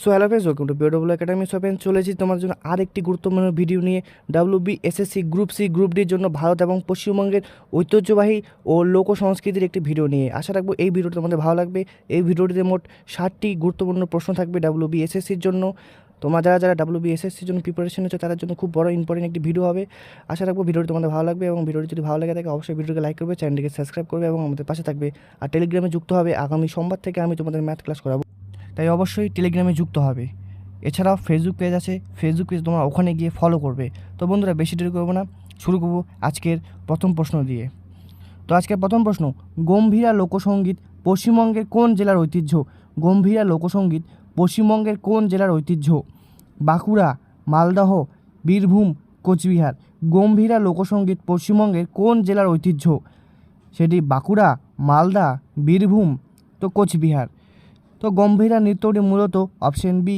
So hello friends welcome to BOW academy so friends চলেছি তোমার জন্য আরেকটি গুরুত্বপূর্ণ ভিডিও নিয়ে। W B SSC group C group ডির জন্য ভারত এবং পশ্চিমবঙ্গের ঐতিহ্যবাহী ও লোক সংস্কৃতির একটি ভিডিও নিয়ে। আশা রাখব এই ভিডিওটি তোমাদের ভালো লাগবে। এই ভিডিওটিতে মোট ষাটটি গুরুত্বপূর্ণ প্রশ্ন থাকবে ডাব্লিউ বি এসএসসির জন্য। তোমরা যারা যারা ডাব্লিউ এসএসসির জন্য প্রিপারেশন হচ্ছে তাদের জন্য খুব বড় ইম্পর্টেন্ট একটি ভিডিও হবে। আশা রাখব ভিডিওটি তোমাদের ভালো লাগবে এবং ভিডিওটি যদি ভালো লাগে থাকে, অবশ্যই ভিডিওকে লাইক করবে চ্যানেলটিকে সাবস্ক্রাইব করবে এবং আমাদের পাশে থাকবে। আর টেলিগ্রামে যুক্ত হবে। আগামী সোমবার থেকে আমি তোমাদের ম্যাথ ক্লাস করাবো। তাই অবশ্যই টেলিগ্রামে যুক্ত হবে। এছাড়াও ফেসবুক পেজ আছে। ফেসবুক পেজ তোমরা ওখানে গিয়ে ফলো করবে। তো বন্ধুরা, বেশি দেরি করব না। শুরু করব আজকের প্রথম প্রশ্ন দিয়ে। তো আজকের প্রথম প্রশ্ন, গম্ভীরা লোকসঙ্গীত পশ্চিমবঙ্গের কোন জেলার ঐতিহ্য? গম্ভীরা লোকসঙ্গীত পশ্চিমবঙ্গের কোন জেলার ঐতিহ্য? বাঁকুড়া, মালদহ, বীরভূম, কোচবিহার। গম্ভীরা লোকসঙ্গীত পশ্চিমবঙ্গের কোন জেলার ঐতিহ্য? সেটি বাঁকুড়া, মালদা, বীরভূম, তো কোচবিহার। তো গম্ভীরা নৃত্যটি মূলত অপশন বি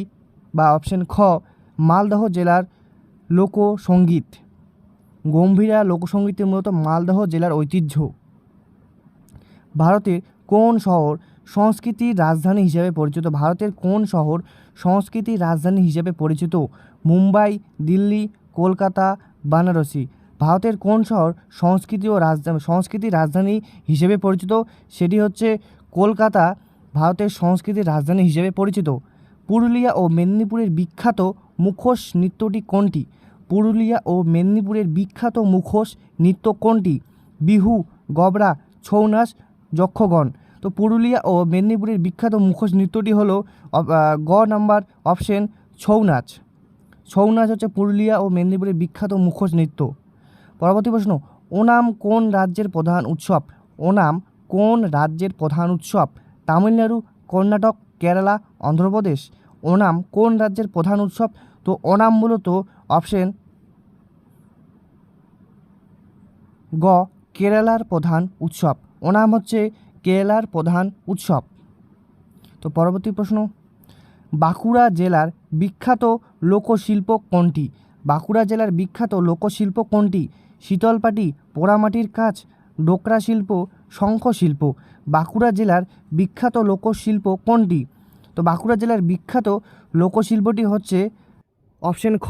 বা অপশন খ, মালদহ জেলার লোকসঙ্গীত গম্ভীরা লোকসঙ্গীতের মূলত মালদহ জেলার ঐতিহ্য। ভারতের কোন শহর সংস্কৃতির রাজধানী হিসেবে পরিচিত? ভারতের কোন শহর সংস্কৃতির রাজধানী হিসেবে পরিচিত? মুম্বাই, দিল্লি, কলকাতা, বানারসি। ভারতের কোন শহর সংস্কৃতি ও রাজধানী, সংস্কৃতির রাজধানী হিসেবে পরিচিত? সেটি হচ্ছে কলকাতা ভারতের সংস্কৃতির রাজধানী হিসেবে পরিচিত। পুরুলিয়া ও মেদিনীপুরের বিখ্যাত মুখোশ নৃত্যটি কোনটি? পুরুলিয়া ও মেদিনীপুরের বিখ্যাত মুখোশ নৃত্য কোনটি? বিহু, গবরা ছৌ নাচ যক্ষগণ। তো পুরুলিয়া ও মেদিনীপুরের বিখ্যাত মুখোশ নৃত্যটি হলো গ নাম্বার অপশন ছৌ নাচ ছৌ নাচ হচ্ছে পুরুলিয়া ও মেদিনীপুরের বিখ্যাত মুখোশ নৃত্য। পরবর্তী প্রশ্ন, ওনাম কোন রাজ্যের প্রধান উৎসব? ওনাম কোন রাজ্যের প্রধান উৎসব? তামিলনাড়ু, কর্ণাটক, কেরালা, অন্ধ্রপ্রদেশ। ওনাম কোন রাজ্যের প্রধান উৎসব? তো ওনাম মূলত অপশন গ, কেরালার প্রধান উৎসব। ওনাম হচ্ছে কেরালার প্রধান উৎসব। তো পরবর্তী প্রশ্ন, বাঁকুড়া জেলার বিখ্যাত লোকশিল্প কোনটি? বাঁকুড়া জেলার বিখ্যাত লোকশিল্প কোনটি? শীতলপাটি, পোড়ামাটির কাজ ডোকরা শিল্প শঙ্খ শিল্প। বাঁকুড়া জেলার বিখ্যাত লোকশিল্প কোনটি? তো বাঁকুড়া জেলার বিখ্যাত লোকশিল্পটি হচ্ছে অপশন খ,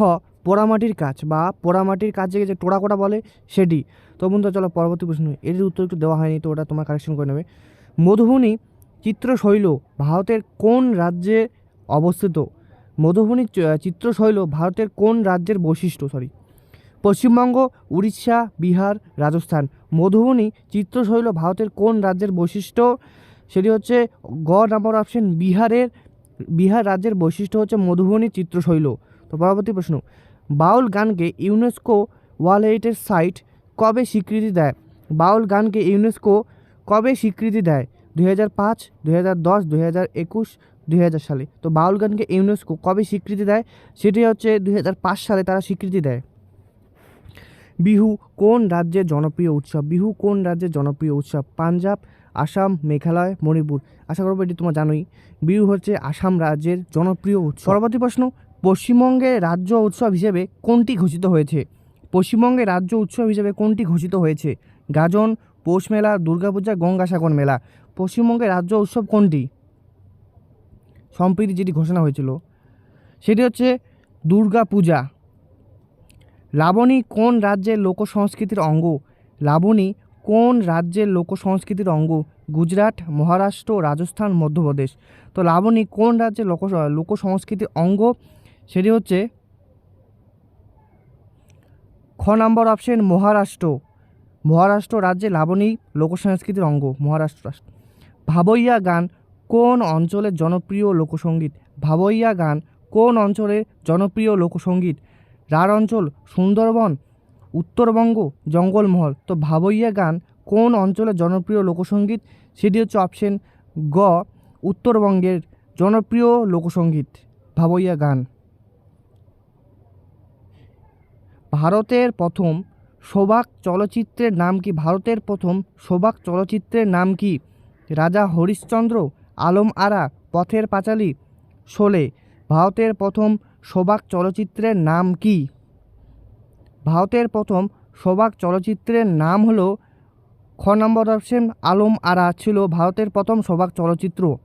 পোড়ামাটির কাজ বা পোড়ামাটির কাজে যে টোড়াকোটা বলে সেটি। তো বন্ধু চলো পরবর্তী প্রশ্ন এর উত্তর একটু দেওয়া হয়নি, তো ওটা তোমার কারেকশন করে নেবে। মধুবনী চিত্রশৈল ভারতের কোন রাজ্যে অবস্থিত? মধুবনী চিত্রশৈল ভারতের কোন রাজ্যের বৈশিষ্ট্য? সরি পশ্চিমবঙ্গ, উড়িষ্যা, বিহার, রাজস্থান। মধুবনী, চিত্রশৈল ভারতের কোন রাজ্যের বৈশিষ্ট্য? সেটি হচ্ছে গ নাম্বার অপশন বিহারের, বিহার রাজ্যের বৈশিষ্ট্য হচ্ছে মধুবনী, চিত্রশৈল। তো পরবর্তী প্রশ্ন, বাউল গানকে ইউনেস্কো ওয়ার্ল্ড হেরিটেজ সাইট কবে স্বীকৃতি দেয়? বাউল গানকে ইউনেস্কো কবে স্বীকৃতি দেয়? দুই হাজার পাঁচ, দুই হাজার দশ, দুই হাজার একুশ, দুই হাজার সালে। তো বাউল গানকে ইউনেস্কো কবে স্বীকৃতি দেয়? সেটি হচ্ছে দুই হাজার পাঁচ সালে তারা স্বীকৃতি দেয়। বিহু কোন রাজ্যের জনপ্রিয় উৎসব? বিহু কোন রাজ্যের জনপ্রিয় উৎসব? পাঞ্জাব, আসাম, মেঘালয়, মণিপুর। আশা করব এটি তোমরা জানোই। বিহু হচ্ছে আসাম রাজ্যের জনপ্রিয় উৎসব। পরবর্তী প্রশ্ন পশ্চিমবঙ্গের রাজ্য উৎসব হিসেবে কোনটি ঘোষিত হয়েছে? পশ্চিমবঙ্গের রাজ্য উৎসব হিসেবে কোনটি ঘোষিত হয়েছে? গাজন, পৌষ মেলা, দুর্গাপূজা, গঙ্গাসাগর মেলা। পশ্চিমবঙ্গের রাজ্য উৎসব কোনটি? সম্প্রীতি যেটি ঘোষণা হয়েছিল, সেটি হচ্ছে দুর্গা পূজা লাবণী কোন রাজ্যের লোক সংস্কৃতির অঙ্গ? লাবণী কোন রাজ্যের লোক সংস্কৃতির অঙ্গ? গুজরাট, মহারাষ্ট্র, রাজস্থান, মধ্যপ্রদেশ। তো লাবণী কোন রাজ্যের লোক লোক সংস্কৃতির অঙ্গ? সেটি হচ্ছে খ নম্বর অপশন মহারাষ্ট্র। মহারাষ্ট্র রাজ্যে লাবণী লোক সংস্কৃতির অঙ্গ, মহারাষ্ট্র রাষ্ট্র। ভাবইয়া গান কোন অঞ্চলের জনপ্রিয় লোকসঙ্গীত? ভাবইয়া গান কোন অঞ্চলের জনপ্রিয় লোকসঙ্গীত? রাঢ় অঞ্চল, সুন্দরবন, উত্তরবঙ্গ, জঙ্গলমহল। তো ভাবইয়া গান কোন অঞ্চলের জনপ্রিয় লোকসঙ্গীত? সেটি হচ্ছে অপশন গ, উত্তরবঙ্গের জনপ্রিয় লোকসঙ্গীত। ভাবইয়া গান। ভারতের প্রথম সৌভাগ চলচ্চিত্রের নাম কি? ভারতের প্রথম সৌভাগ চলচ্চিত্রের নাম কি? রাজা হরিশ্চন্দ্র আলম আরা, পথের পাঁচালী, শোলে। ভারতের প্রথম সৌভাগ চলচ্চিত্রের নাম কি? ভারতের প্রথম সোবাক চলচ্চিত্রের নাম হলো খ নম্বর অপশন আলম আরা ছিল ভারতের প্রথম সোবাক চলচ্চিত্র।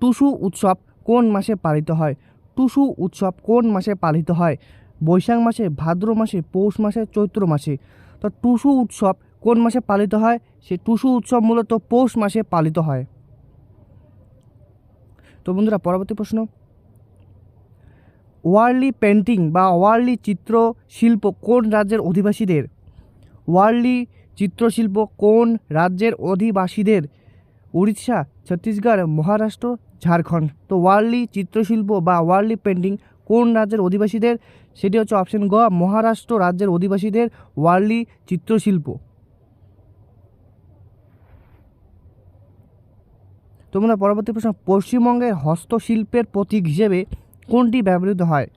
টুসু উৎসব কোন মাসে পালিত হয়? টুসু উৎসব কোন মাসে পালিত হয়? বৈশাখ মাসে, ভাদ্র মাসে, পৌষ মাসে, চৈত্র মাসে। তো টুসু উৎসব কোন মাসে পালিত হয়? সে টুসু উৎসব মূলত পৌষ মাসে পালিত হয়। তো বন্ধুরা, পরবর্তী প্রশ্ন। ওয়ার্লি পেন্টিং বা ওয়ার্লি চিত্রশিল্প কোন রাজ্যের অধিবাসীদের? ওয়ার্লি চিত্রশিল্প কোন রাজ্যের অধিবাসীদের? উড়িষ্যা, ছত্তিশগড়, মহারাষ্ট্র, ঝাড়খণ্ড। তো ওয়ার্লি চিত্রশিল্প বা ওয়ার্লি পেন্টিং কোন রাজ্যের অধিবাসীদের? সেটি হচ্ছে অপশন গ, মহারাষ্ট্র রাজ্যের অধিবাসীদের ওয়ার্লি চিত্রশিল্প। তোমরা পরবর্তী প্রশ্ন, পশ্চিমবঙ্গের হস্তশিল্পের প্রতীক হিসেবে কোনটি ব্যবহৃত হয়?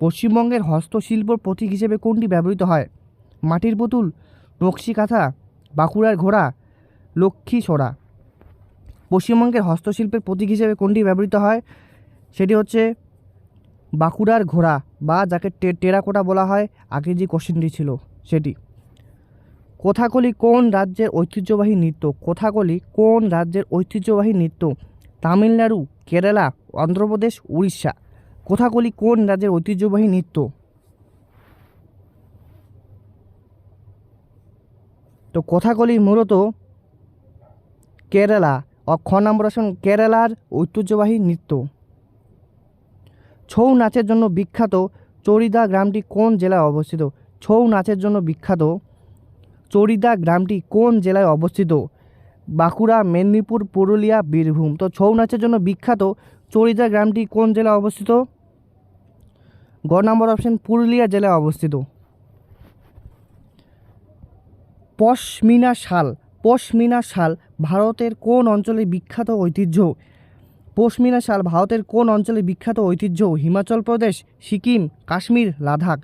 পশ্চিমবঙ্গের হস্তশিল্পর প্রতীক হিসেবে কোনটি ব্যবহৃত হয়? মাটির পুতুল, নকশি কাঁথা, বাঁকুড়ার ঘোড়া, লক্ষ্মী সোড়া। পশ্চিমবঙ্গের হস্তশিল্পের প্রতীক হিসেবে কোনটি ব্যবহৃত হয়? সেটি হচ্ছে বাঁকুড়ার ঘোড়া বা যাকে টেরাকোটা বলা হয়, আগে যে কোশ্চেনটি ছিল সেটি। কোথাকলি কোন রাজ্যের ঐতিহ্যবাহী নৃত্য? কোথাকলি কোন রাজ্যের ঐতিহ্যবাহী নৃত্য? তামিলনাড়ু, কেরালা, অন্ধ্রপ্রদেশ, উড়িষ্যা। কথাকলি কোন রাজ্যের ঐতিহ্যবাহী নৃত্য? তো কথাগুলি মূলত কেরালা ও খ নম্বর অপশন কেরালার ঐতিহ্যবাহী নৃত্য। ছৌ নাচের জন্য বিখ্যাত চরিদা গ্রামটি কোন জেলায় অবস্থিত? ছৌ নাচের জন্য বিখ্যাত চরিদা গ্রামটি কোন জেলায় অবস্থিত? বাঁকুড়া, মেদিনীপুর, পুরুলিয়া, বীরভূম। তো ছৌ নাচের জন্য বিখ্যাত চরিদা গ্রামটি কোন জেলায় অবস্থিত? গ নম্বর অপশন পুরুলিয়া জেলায় অবস্থিত। পশমিনা শাল পশমিনা শাল ভারতের কোন অঞ্চলে বিখ্যাত ঐতিহ্য? পশমিনা শাল ভারতের কোন অঞ্চলে বিখ্যাত ঐতিহ্য? হিমাচল প্রদেশ, সিকিম, কাশ্মীর, লাদাখ।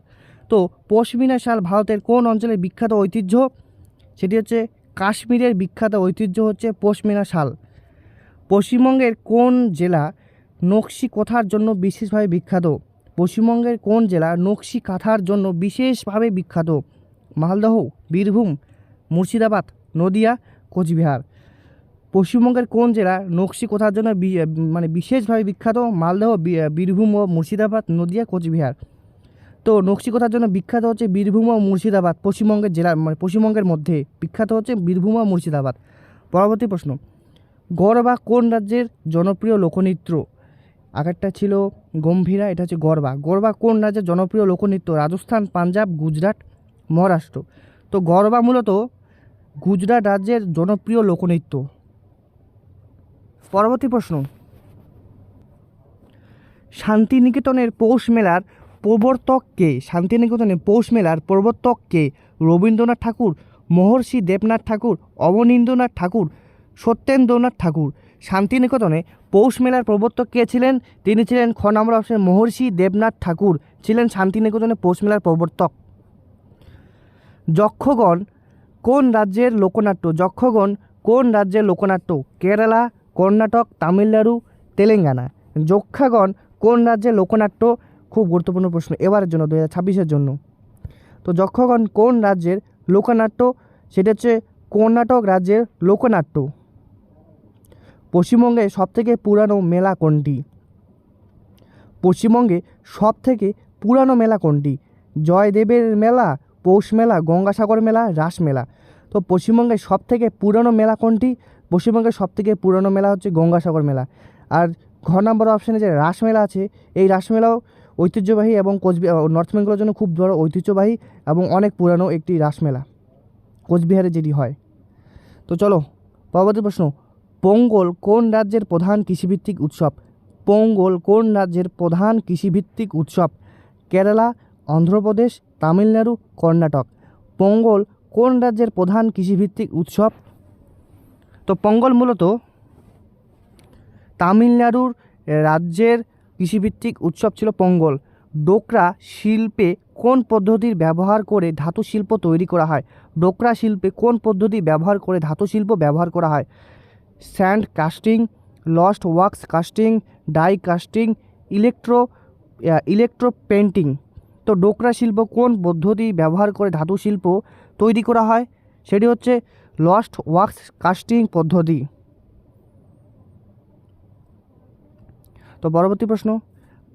তো পশমিনা শাল ভারতের কোন অঞ্চলে বিখ্যাত ঐতিহ্য? সেটি হচ্ছে কাশ্মীরের বিখ্যাত ঐতিহ্য হচ্ছে পশমিনা শাল। পশ্চিমবঙ্গের কোন জেলা নকশি কথার জন্য বিশেষভাবে বিখ্যাত? পশ্চিমবঙ্গের কোন জেলা নকশি কাঁথার জন্য বিশেষভাবে বিখ্যাত? মালদহ, বীরভূম, মুর্শিদাবাদ, নদিয়া, কোচবিহার। পশ্চিমবঙ্গের কোন জেলা নকশি কোথার জন্য বি- মানে বিশেষভাবে বিখ্যাত? মালদহ, বি- বীরভূম ও মুর্শিদাবাদ, নদিয়া, কোচবিহার। তো নকশি কোথার জন্য বিখ্যাত হচ্ছে বীরভূম ও মুর্শিদাবাদ, পশ্চিমবঙ্গের জেলা মানে পশ্চিমবঙ্গের মধ্যে বিখ্যাত হচ্ছে বীরভূম ও মুর্শিদাবাদ। পরবর্তী প্রশ্ন গরবা কোন রাজ্যের জনপ্রিয় লোকনৃত্য? আগেরটা ছিল গম্ভীরা, এটা হচ্ছে গরবা। গরবা কোন রাজ্যের জনপ্রিয় লোকনৃত্য? রাজস্থান, পাঞ্জাব, গুজরাট, মহারাষ্ট্র। তো গরবা মূলত গুজরাট রাজ্যের জনপ্রিয় লোকনৃত্য। পরবর্তী প্রশ্ন। শান্তিনিকেতনের পৌষ মেলার প্রবর্তক কে? শান্তিনিকেতনের পৌষ মেলার প্রবর্তক কে? রবীন্দ্রনাথ ঠাকুর, মহর্ষি দেবনাথ ঠাকুর, অবনীন্দ্রনাথ ঠাকুর, সত্যেন্দ্রনাথ ঠাকুর। শান্তিনিকেতনে পৌষ মেলার প্রবর্তক কে ছিলেন? তিনি ছিলেন খ নম্বর অপশন মহর্ষি দেবনাথ ঠাকুর, ছিলেন শান্তিনিকেতনে পৌষ মেলার প্রবর্তক। যক্ষগণ কোন রাজ্যের লোকনাট্য? যক্ষগণ কোন রাজ্যের লোকনাট্য? কেরালা, কর্ণাটক, তামিলনাড়ু, তেলেঙ্গানা। যক্ষাগণ কোন রাজ্যের লোকনাট্য? খুব গুরুত্বপূর্ণ প্রশ্ন, এবারের জন্য দু হাজার জন্য। তো যক্ষগণ কোন রাজ্যের লোকনাট্য? সেটা হচ্ছে কর্ণাটক রাজ্যের লোকনাট্য। পশ্চিমবঙ্গে সবথেকে পুরানো মেলা কোনটি? পশ্চিমবঙ্গে সবথেকে পুরানো মেলা কোনটি? জয়দেবের মেলা, পৌষ মেলা, গঙ্গাসাগর মেলা, রাস মেলা। তো পশ্চিমবঙ্গের সবথেকে পুরানো মেলা কোনটি? পশ্চিমবঙ্গের সবথেকে পুরানো মেলা হচ্ছে গঙ্গাসাগর মেলা। আর ঘ নম্বর অপশানে যে রাস মেলা আছে, এই রাস মেলাও ঐতিহ্যবাহী এবং কোচবিহার নর্থ বেঙ্গলের জন্য খুব বড় ঐতিহ্যবাহী এবং অনেক পুরানো একটি রাস মেলা, কোচবিহারে যেটি হয়। তো চলো, পরবর্তী প্রশ্ন পোঙ্গল কোন রাজ্যের প্রধান কৃষিভিত্তিক উৎসব? পোঙ্গল কোন রাজ্যের প্রধান কৃষিভিত্তিক উৎসব? কেরালা, অন্ধ্রপ্রদেশ, তামিলনাড়ু, কর্ণাটক। পোঙ্গল কোন রাজ্যের প্রধান কৃষিভিত্তিক উৎসব? তো পোঙ্গল মূলত তামিলনাড়ুর রাজ্যের কৃষিভিত্তিক উৎসব ছিল পোঙ্গল। ডোকরা শিল্পে কোন পদ্ধতির ব্যবহার করে ধাতু শিল্প তৈরি করা হয়? ডোকরা শিল্পে কোন পদ্ধতি ব্যবহার করে ধাতু শিল্প ব্যবহার করা হয়? Sand casting, lost wax casting, die casting, electro electro painting তো ডোকরা শিল্প কোন পদ্ধতি ব্যবহার করে ধাতু শিল্প তৈরি করা হয়? সেটি হচ্ছে লস্ট ওয়াক্স কাস্টিং পদ্ধতি। তো পরবর্তী প্রশ্ন,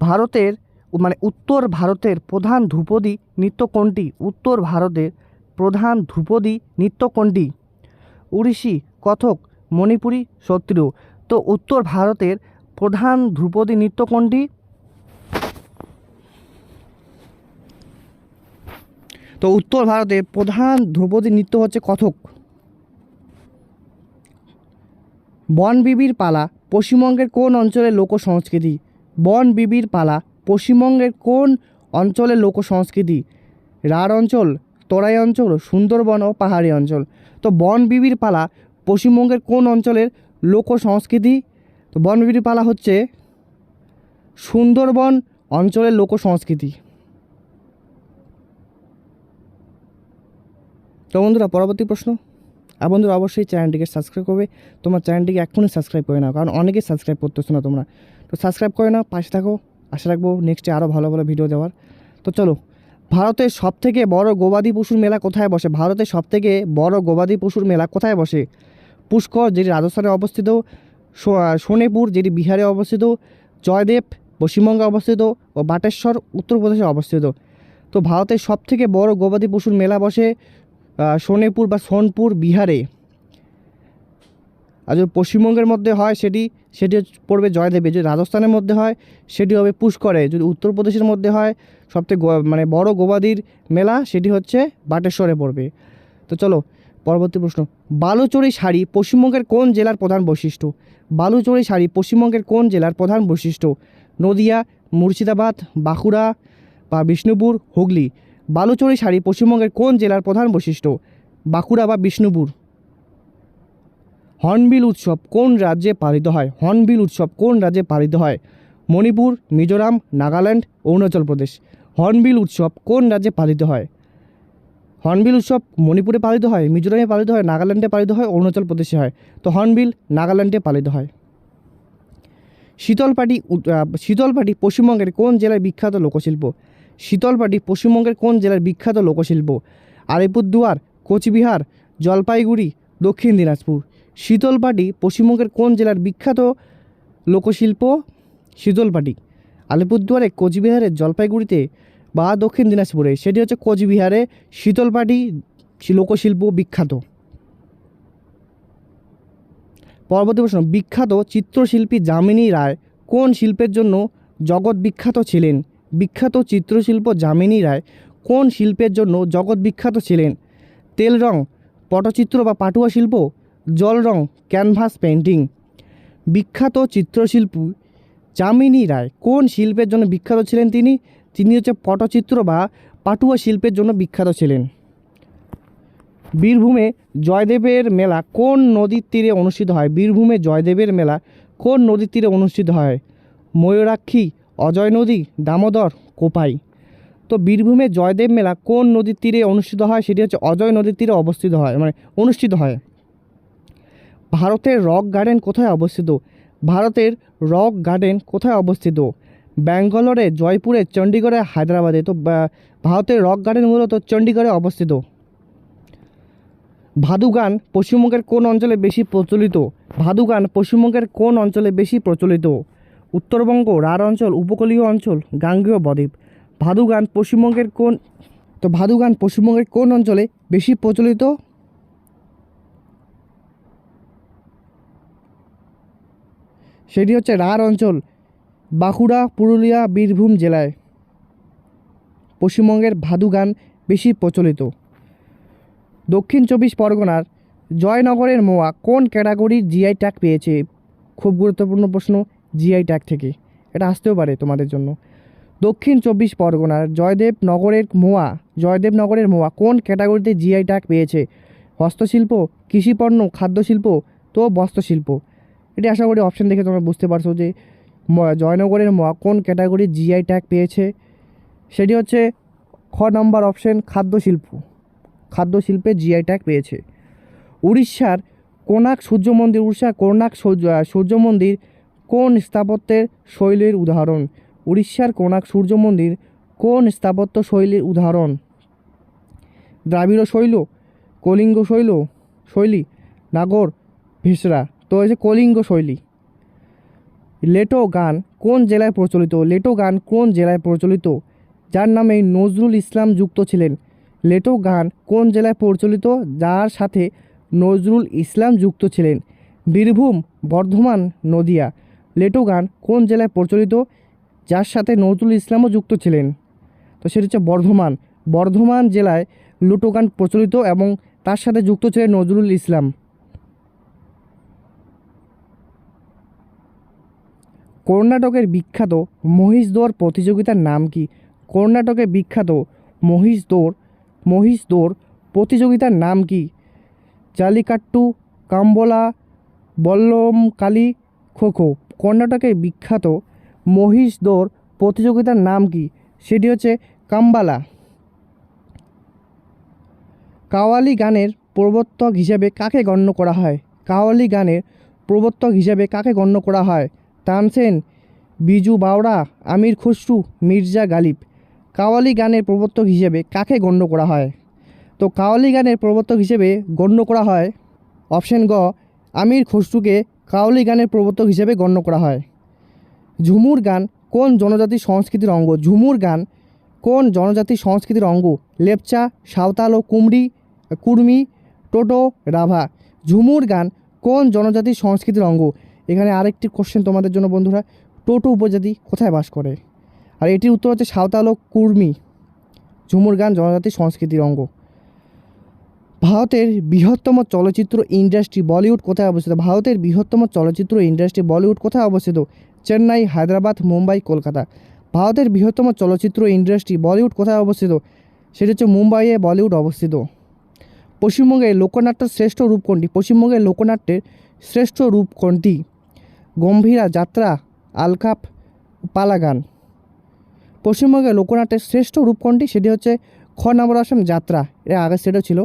ভারতের মানে উত্তর ভারতের প্রধান ধ্রুপদী নৃত্য কোনটি? উত্তর ভারতের প্রধান ধ্রুপদী নৃত্য কোনটি? উড়িষ্যি, কথক মণিপুরি সত্রিয় তো উত্তর ভারতের প্রধান ধ্রুপদী নৃত্য কোনটি? তো উত্তর ভারতের প্রধান ধ্রুপদী নৃত্য হচ্ছে কথক। বন বিবির পালা, পশ্চিমবঙ্গের কোন অঞ্চলের লোক সংস্কৃতি বন বিবির পালা পশ্চিমবঙ্গের কোন অঞ্চলের লোক সংস্কৃতি রাঢ় অঞ্চল, তরাই অঞ্চল, সুন্দরবন ও পাহাড়ি অঞ্চল। তো বন বিবির পালা পশ্চিমবঙ্গের কোন অঞ্চলের লোক সংস্কৃতি? তো বন বিবির পালা হচ্ছে সুন্দরবন অঞ্চলের লোক সংস্কৃতি। তো বন্ধুরা, পরবর্তী প্রশ্ন। আর বন্ধুরা, অবশ্যই চ্যানেলটিকে সাবস্ক্রাইব করবে। তোমার চ্যানেলটিকে এক্ষুনি সাবস্ক্রাইব করে নাও, কারণ অনেকে সাবস্ক্রাইব করতেছো না তোমরা। তো সাবস্ক্রাইব করে নাও, পাশে থাকো। আশা রাখব নেক্সটে আরও ভালো ভালো ভিডিও দেওয়ার। তো চলো, ভারতের সবথেকে বড় গবাদি পশুর মেলা কোথায় বসে? ভারতের সবথেকে বড় গবাদি পশুর মেলা কোথায় বসে? পুষ্কর, যেটি রাজস্থানে অবস্থিত সোনেপুর যেটি বিহারে অবস্থিত, জয়দেব, পশ্চিমবঙ্গে অবস্থিত ও বাটেশ্বর, উত্তরপ্রদেশে অবস্থিত। তো ভারতের সবথেকে বড় গবাদি পশুর মেলা বসে সোনেপুর বা সোনপুর, বিহারে। আর যদি পশ্চিমবঙ্গের মধ্যে হয়, সেটি সেটি পড়বে জয়দেবে। যদি রাজস্থানের মধ্যে হয়, সেটি হবে পুষ্করে। যদি উত্তরপ্রদেশের মধ্যে হয়, সবথেকে মানে বড় গবাদির মেলা, সেটি হচ্ছে বাটেশ্বরে পড়বে। তো চলো পরবর্তী প্রশ্ন, বালুচরী শাড়ি পশ্চিমবঙ্গের কোন জেলার প্রধান বৈশিষ্ট্য? বালুচরী শাড়ি পশ্চিমবঙ্গের কোন জেলার প্রধান বৈশিষ্ট্য? নদিয়া, মুর্শিদাবাদ, বাঁকুড়া বা বিষ্ণুপুর, হুগলি। বালুচরী শাড়ি পশ্চিমবঙ্গের কোন জেলার প্রধান বৈশিষ্ট্য? বাঁকুড়া বা বিষ্ণুপুর। হর্নবিল উৎসব কোন রাজ্যে পালিত হয়? হর্নবিল উৎসব কোন রাজ্যে পালিত হয়? মণিপুর, মিজোরাম, নাগাল্যান্ড, অরুণাচল প্রদেশ। হর্নবিল উৎসব কোন রাজ্যে পালিত হয়? হর্নবিল উৎসব মণিপুরে পালিত হয়, মিজোরামে পালিত হয়, নাগাল্যান্ডে পালিত হয়, অরুণাচল প্রদেশে হয়। তো হর্নবিল নাগাল্যান্ডে পালিত হয়। শীতলপাটি শীতলপাটি পশ্চিমবঙ্গের কোন জেলার বিখ্যাত লোকশিল্প? শীতলপাটি পশ্চিমবঙ্গের কোন জেলার বিখ্যাত লোকশিল্প? আলিপুরদুয়ার, কোচবিহার, জলপাইগুড়ি, দক্ষিণ দিনাজপুর। শীতলপাটি পশ্চিমবঙ্গের কোন জেলার বিখ্যাত লোকশিল্প? শীতলপাটি। আলিপুরদুয়ারে কোচবিহারের জলপাইগুড়িতে বা দক্ষিণ দিনাজপুরে, সেটি হচ্ছে কোচবিহারে শীতলপাটি লোকশিল্প বিখ্যাত। পরবর্তী প্রশ্ন, বিখ্যাত চিত্রশিল্পী যামিনী রায় কোন শিল্পের জন্য জগৎ বিখ্যাত ছিলেন? বিখ্যাত চিত্রশিল্প যামিনী রায় কোন শিল্পের জন্য জগৎ বিখ্যাত ছিলেন? তেল রং, পটচিত্র বা পাটুয়া শিল্প, জল রং, ক্যানভাস পেন্টিং বিখ্যাত চিত্রশিল্পী যামিনী রায় কোন শিল্পের জন্য বিখ্যাত ছিলেন তিনি? তিনি হচ্ছে পটচিত্র বা পাটুয়া শিল্পের জন্য বিখ্যাত ছিলেন। বীরভূমে জয়দেবের মেলা কোন নদীর তীরে অনুষ্ঠিত হয়? বীরভূমে জয়দেবের মেলা কোন নদীর তীরে অনুষ্ঠিত হয়? ময়ূরাক্ষী, অজয় নদী, দামোদর, কোপাই। তো বীরভূমে জয়দেব মেলা কোন নদীর তীরে অনুষ্ঠিত হয়? সেটি হচ্ছে অজয় নদীর তীরে অবস্থিত হয় মানে অনুষ্ঠিত হয়। ভারতের রক গার্ডেন কোথায় অবস্থিত? ভারতের রক গার্ডেন কোথায় অবস্থিত? ব্যাঙ্গালোরে, জয়পুরে, চণ্ডীগড়ে, হায়দ্রাবাদে। তো ভারতের রক গার্ডেন মূলত চণ্ডীগড়ে অবস্থিত। ভাদু গান পশ্চিমবঙ্গের কোন অঞ্চলে বেশি প্রচলিত? ভাদু গান পশ্চিমবঙ্গের কোন অঞ্চলে বেশি প্রচলিত? উত্তরবঙ্গ, রাঢ় অঞ্চল, উপকূলীয় অঞ্চল, গাঙ্গেয় বদ্বীপ। ভাদু গান পশ্চিমবঙ্গের কোন, তো ভাদু গান পশ্চিমবঙ্গের কোন অঞ্চলে বেশি প্রচলিত? সেটি হচ্ছে রাঢ় অঞ্চল। বাঁকুড়া, পুরুলিয়া, বীরভূম জেলায় পশ্চিমবঙ্গের ভাদু গান বেশি প্রচলিত। দক্ষিণ চব্বিশ পরগনার জয়নগরের মোয়া কোন ক্যাটাগরির জিআই ট্যাগ পেয়েছে? খুব গুরুত্বপূর্ণ প্রশ্ন জিআই ট্যাগ থেকে। এটা আসতেও পারে তোমাদের জন্য। দক্ষিণ চব্বিশ পরগনার জয়দেব নগরের মোয়া, জয়দেব নগরের মোয়া কোন ক্যাটাগরিতে জিআই ট্যাগ পেয়েছে? হস্তশিল্প কৃষিপণ্য খাদ্যশিল্প, তো বস্ত্রশিল্প। এটি আশা করি অপশান দেখে তোমরা বুঝতে পারছ যে জয়নগরের মোয়া কোন ক্যাটাগরির জিআই ট্যাগ পেয়েছে? সেটি হচ্ছে খ নাম্বার অপশন খাদ্যশিল্প। খাদ্যশিল্পে জিআই ট্যাগ পেয়েছে। উড়িষ্যার কোনাক সূর্য মন্দির, উড়িষ্যার কোনাক সূর্য মন্দির কোন স্থাপত্যের শৈলীর উদাহরণ? উড়িষ্যার কোনাক সূর্য মন্দির কোন স্থাপত্য শৈলীর উদাহরণ? দ্রাবিড় শৈল, কলিঙ্গ শৈল, শৈলী, নাগর, ভিসরা। তো হয়েছে কলিঙ্গ শৈলী। লেটো গান কোন জেলায় প্রচলিত? লেটো গান কোন জেলায় প্রচলিত? যার নামে নজরুল ইসলাম যুক্ত ছিলেন। লেটো গান কোন জেলায় প্রচলিত? যার সাথে নজরুল ইসলাম যুক্ত ছিলেন। বীরভূম, বর্ধমান, নদিয়া। লেটো গান কোন জেলায় প্রচলিত? যার সাথে নজরুল ইসলামও যুক্ত ছিলেন। তো সেটা হচ্ছে বর্ধমান। বর্ধমান জেলায় লুটো গান প্রচলিত এবং তার সাথে যুক্ত ছিলেন নজরুল ইসলাম। কর্ণাটকের বিখ্যাত মহিষ দৌড় প্রতিযোগিতার নাম কি? কর্ণাটকের বিখ্যাত মহিষ দৌড় মহিষ দৌড় প্রতিযোগিতার নাম কি? জালিকাট্টু, কাম্বলা বল্লম বল্লমকালী খোখো কর্ণাটকের বিখ্যাত মহিষ দৌড় প্রতিযোগিতার নাম কি? সেটি হচ্ছে কাম্বালা। কাওয়ালি গানের প্রবর্তক হিসেবে কাকে গণ্য করা হয়? কাওয়ালি গানের প্রবর্তক হিসেবে কাকে গণ্য করা হয়? তানসেন বিজু বাওড়া, আমির খসরু, মির্জা গালিব। কাওয়ালি গানের প্রবর্তক হিসেবে কাকে গণ্য করা হয়? তো কাওয়ালি গানের প্রবর্তক হিসেবে গণ্য করা হয় অপশন গ, আমির খসরুকে কাওয়ালি গানের প্রবর্তক হিসেবে গণ্য করা হয়। ঝুমুর গান কোন জনজাতি সংস্কৃতির অঙ্গ? ঝুমুর গান কোন জনজাতি সংস্কৃতির অঙ্গ? লেপচা, সাঁওতাল ও কুমড়ি কুর্মি টোটো, রাভা। ঝুমুর গান কোন জনজাতি সংস্কৃতির অঙ্গ? এখানে আরেকটি কোশ্চেন তোমাদের জন্য বন্ধুরা, টোটো উপজাতি কোথায় বাস করে? আর এটির উত্তর হচ্ছে সাঁওতাল কুর্মি ঝুমুর গান জনজাতি সংস্কৃতির অঙ্গ। ভারতের বৃহত্তম চলচ্চিত্র ইন্ডাস্ট্রি বলিউড কোথায় অবস্থিত? ভারতের বৃহত্তম চলচ্চিত্র ইন্ডাস্ট্রি বলিউড কোথায় অবস্থিত? চেন্নাই, হায়দ্রাবাদ, মুম্বাই, কলকাতা। ভারতের বৃহত্তম চলচ্চিত্র ইন্ডাস্ট্রি বলিউড কোথায় অবস্থিত? সেটি হচ্ছে মুম্বাইয়ে বলিউড অবস্থিত। পশ্চিমবঙ্গের লোকনাট্যের শ্রেষ্ঠ রূপ কোনটি পশ্চিমবঙ্গের লোকনাট্যের শ্রেষ্ঠ রূপ কোনটি গম্ভীরা যাত্রা, আলকাপ, পালাগান। পশ্চিমবঙ্গের লোকনাটের শ্রেষ্ঠ রূপকণ্ঠী সেটি হচ্ছে খ নম্বর আসন যাত্রা। এর আগে সেটা ছিল।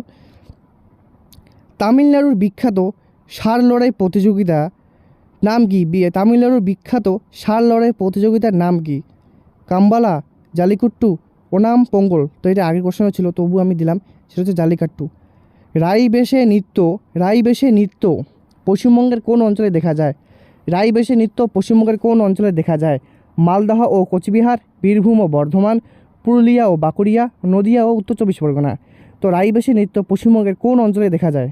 তামিলনাড়ুর বিখ্যাত ষাঁড় লড়াই প্রতিযোগিতা নাম কি? বিয়ে তামিলনাড়ুর বিখ্যাত ষাঁড় লড়াই প্রতিযোগিতার নাম কি? কাম্বালা, জালিকুট্টু, ওনাম পঙ্গল। তো এটা আগের কোশ্চেনও ছিল, তবু আমি দিলাম। সেটা হচ্ছে জালিকাট্টু। রাই বেশে নৃত্য রাই বেশে নৃত্য পশ্চিমবঙ্গের কোন অঞ্চলে দেখা যায়? রাই বেশে নৃত্য পশ্চিমবঙ্গের কোন অঞ্চলে দেখা যায়? মালদহ ও কোচবিহার, বীরভূম ও বর্ধমান, পুরুলিয়া ও বাঁকুড়িয়া, নদিয়া ও উত্তর চব্বিশ পরগনা। তো রাইবেশি নৃত্য পশ্চিমবঙ্গের কোন অঞ্চলে দেখা যায়?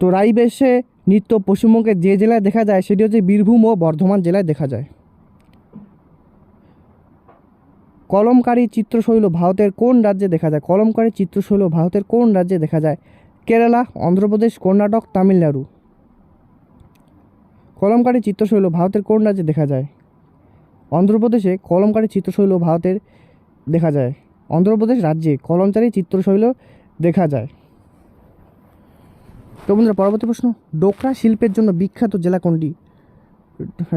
তো রাইবেশে নৃত্য পশ্চিমবঙ্গের যে জেলায় দেখা যায়, সেটি হচ্ছে বীরভূম ও বর্ধমান জেলায় দেখা যায়। কলমকারী চিত্রশৈল ভারতের কোন রাজ্যে দেখা যায়? কলমকারী চিত্রশৈল ভারতের কোন রাজ্যে দেখা যায়? কেরালা, অন্ধ্রপ্রদেশ, কর্ণাটক, তামিলনাড়ু। কলমকারী চিত্রশৈল ভারতের কোন রাজ্যে দেখা যায়? অন্ধ্রপ্রদেশে কলমকারী চিত্রশৈল ভারতের দেখা যায়। অন্ধ্রপ্রদেশ রাজ্যে কলমকারী চিত্রশৈল দেখা যায়। তো বন্ধুরা, পরবর্তী প্রশ্ন। ডোকরা শিল্পের জন্য বিখ্যাত জেলা কোনটি?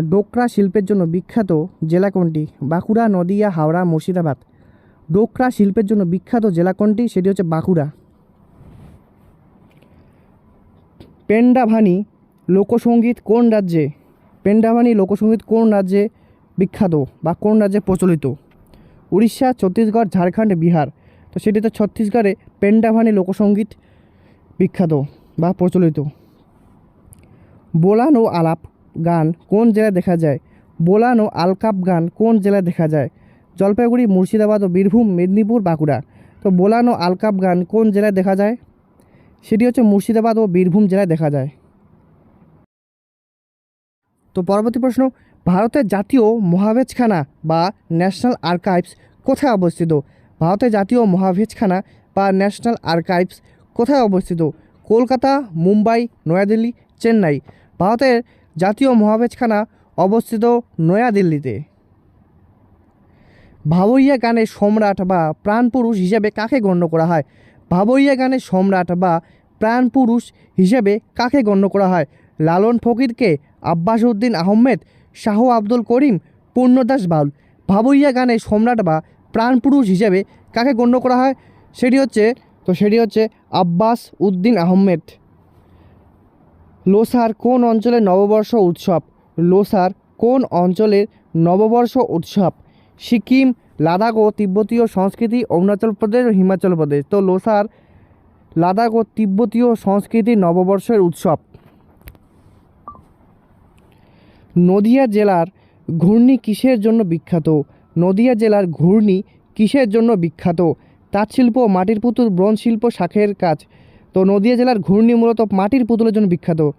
ডোকরা শিল্পের জন্য বিখ্যাত জেলা কোনটি? বাঁকুড়া, নদিয়া, হাওড়া, মুর্শিদাবাদ। ডোকরা শিল্পের জন্য বিখ্যাত জেলা কোনটি? সেটি হচ্ছে বাঁকুড়া। পেন্ডাভানি লোকসঙ্গীত কোন রাজ্যে? পেন্ডাভানি লোকসঙ্গীত কোন রাজ্যে বিখ্যাত বা কোন রাজ্যে প্রচলিত? উড়িষ্যা, ছত্তিশগড়, ঝাড়খণ্ড, বিহার। তো সেটি তো ছত্তিশগড়ে পেন্ডাভানি লোকসঙ্গীত বিখ্যাত বা প্রচলিত। বোলান ও আলাপ গান কোন জেলায় দেখা যায়? বোলান ও আলকাপ গান কোন জেলায় দেখা যায়? জলপাইগুড়ি, মুর্শিদাবাদ ও বীরভূম, মেদিনীপুর, বাঁকুড়া। তো বোলান ও আলকাপ গান কোন জেলায় দেখা যায়? সেটি হচ্ছে মুর্শিদাবাদ ও বীরভূম জেলায় দেখা যায়। তো পরবর্তী প্রশ্ন, ভারতের জাতীয় মহাভেজখানা বা ন্যাশনাল আর্কাইভস কোথায় অবস্থিত? ভারতের জাতীয় মহাভেজখানা বা ন্যাশনাল আর্কাইভস কোথায় অবস্থিত? কলকাতা, মুম্বাই, নয়াদিল্লি, চেন্নাই। ভারতের জাতীয় মহাভেজখানা অবস্থিত নয়াদিল্লিতে। ভাবইয়া গানের সম্রাট বা প্রাণপুরুষ হিসেবে কাকে গণ্য করা হয়? ভাবইয়া গানের সম্রাট বা প্রাণপুরুষ হিসেবে কাকে গণ্য করা হয়? লালন ফকিরকে আব্বাস উদ্দিন আহমেদ, শাহ আব্দুল করিম, পূর্ণদাস বাউল। ভাবইয়া গানের সম্রাট বা প্রাণপুরুষ হিসেবে কাকে গণ্য করা হয়? সেটি হচ্ছে, তো সেটি হচ্ছে আব্বাস উদ্দিন আহমেদ। লোসার কোন অঞ্চলের নববর্ষ উৎসব? লোসার কোন অঞ্চলের নববর্ষ উৎসব? সিকিম লাদাখ ও তিব্বতীয় সংস্কৃতি, অরুণাচল প্রদেশ ও হিমাচল প্রদেশ। তো লোসার লাদাখ ও তিব্বতীয় সংস্কৃতি নববর্ষের উৎসব। নদিয়া জেলার ঘূর্ণি কিসের জন্য বিখ্যাত? নদিয়া জেলার ঘূর্ণি কিসের জন্য বিখ্যাত? তাঁত শিল্প মাটির পুতুল ব্রোঞ্জ শিল্প শাখের কাজ। তো নদিয়া জেলার ঘূর্ণি মূলত মাটির পুতুলের জন্য বিখ্যাত।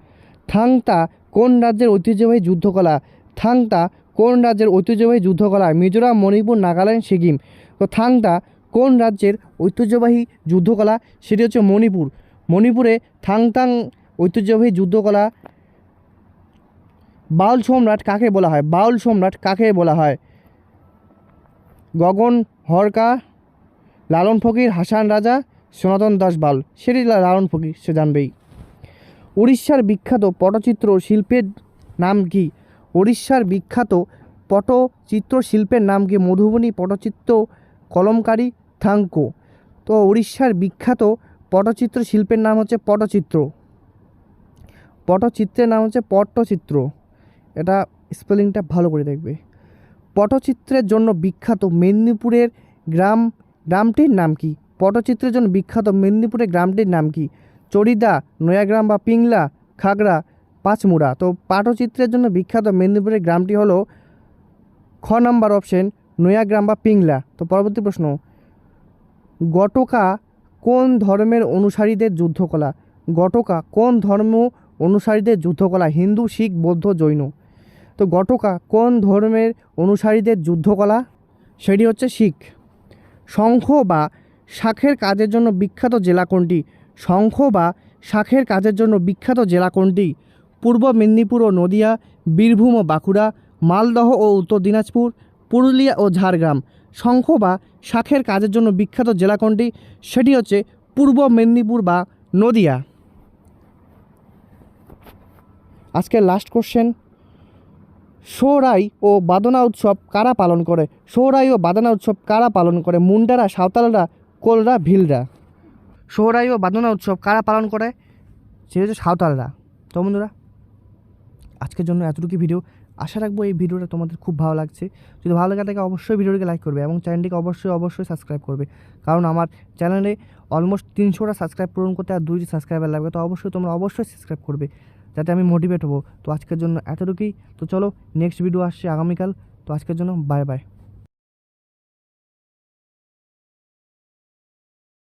থাংতা কোন রাজ্যের ঐতিহ্যবাহী যুদ্ধকলা? থাংতা কোন রাজ্যের ঐতিহ্যবাহী যুদ্ধকলা? মিজোরাম, মণিপুর, নাগাল্যান্ড, সিকিম। তো থাংতা কোন রাজ্যের ঐতিহ্যবাহী যুদ্ধকলা? সেটি হচ্ছে মণিপুর। মণিপুরে থাংতাং ঐতিহ্যবাহী যুদ্ধকলা বাউল সম্রাট কাকে বলা হয়? বাউল সম্রাট কাকে বলা হয়? গগন, হরকা, লালন ফকির, হাসান রাজা, সনাতন দাস বাউল। সেটি লালন ফকির, সে জানবেই। উড়িষ্যার বিখ্যাত পটচিত্র শিল্পের নাম কি? উড়িষ্যার বিখ্যাত পটচিত্র শিল্পের নাম কি মধুবনী পটচিত্র কলমকারী থাঙ্কো? তো উড়িষ্যার বিখ্যাত পটচিত্র শিল্পের নাম হচ্ছে পটচিত্র। পটচিত্রের নাম হচ্ছে পট্টচিত্র। এটা স্পেলিংটা ভালো করে দেখবে। পটচিত্রের জন্য বিখ্যাত মেদিনীপুরের গ্রাম, গ্রামটির নাম কি? পটচিত্রের জন্য বিখ্যাত মেদিনীপুরের গ্রামটির নাম কি? চরিদা নয়াগ্রাম বা পিংলা, খাগড়া পাঁচমুড়া। তো পাটচিত্রের জন্য বিখ্যাত মেদিনীপুরের গ্রামটি হলো খ নাম্বার অপশন, নয়াগ্রাম বা পিংলা। তো পরবর্তী প্রশ্ন, গটকা কোন ধর্মের অনুসারীদের যুদ্ধকলা? গটকা কোন ধর্ম অনুসারীদের যুদ্ধকলা? হিন্দু, শিখ, বৌদ্ধ, জৈন। তো গটকা কোন ধর্মের অনুসারীদের যুদ্ধকলা? সেটি হচ্ছে শিখ। শঙ্খ বা শাখের কাজের জন্য বিখ্যাত জেলা কোনটি? শঙ্খ বা শাখের কাজের জন্য বিখ্যাত জেলা কোনটি? পূর্ব মেদিনীপুর ও নদিয়া, বীরভূম ও বাঁকুড়া, মালদহ ও উত্তর দিনাজপুর, পুরুলিয়া ও ঝাড়গ্রাম। শঙ্খ বা শাখের কাজের জন্য বিখ্যাত জেলা কোনটি? সেটি হচ্ছে পূর্ব মেদিনীপুর বা নদিয়া। আজকের লাস্ট কোশ্চেন সোহরাই ও বাদনা উৎসব কারা পালন করে? সোহরাই ও বাদনা উৎসব কারা পালন করে? মুন্ডারা, সাঁওতালরা, কোলরা, ভিলরা? সোহরাই ও বাদনা উৎসব কারা পালন করে? সে হচ্ছে সাঁওতালরা। তো বন্ধুরা আজকের জন্য এতটুকু ভিডিও আশা রাখব এই ভিডিওটা তোমাদের খুব ভালো লাগছে। যদি ভালো লাগে থাকে, অবশ্যই ভিডিওটিকে লাইক করবে এবং চ্যানেলটিকে অবশ্যই অবশ্যই সাবস্ক্রাইব করবে। কারণ আমার চ্যানেলে অলমোস্ট তিনশোটা সাবস্ক্রাইব পূরণ করতে আর দুইটি সাবস্ক্রাইবার লাগবে। তো অবশ্যই তোমরা অবশ্যই সাবস্ক্রাইব করবে, যাতে আমি মোটিভেট হব। তো আজকের জন্য এতটুকুই। তো চলো নেক্সট ভিডিও আসছে আগামীকাল। তো আজকের জন্য বাই বাই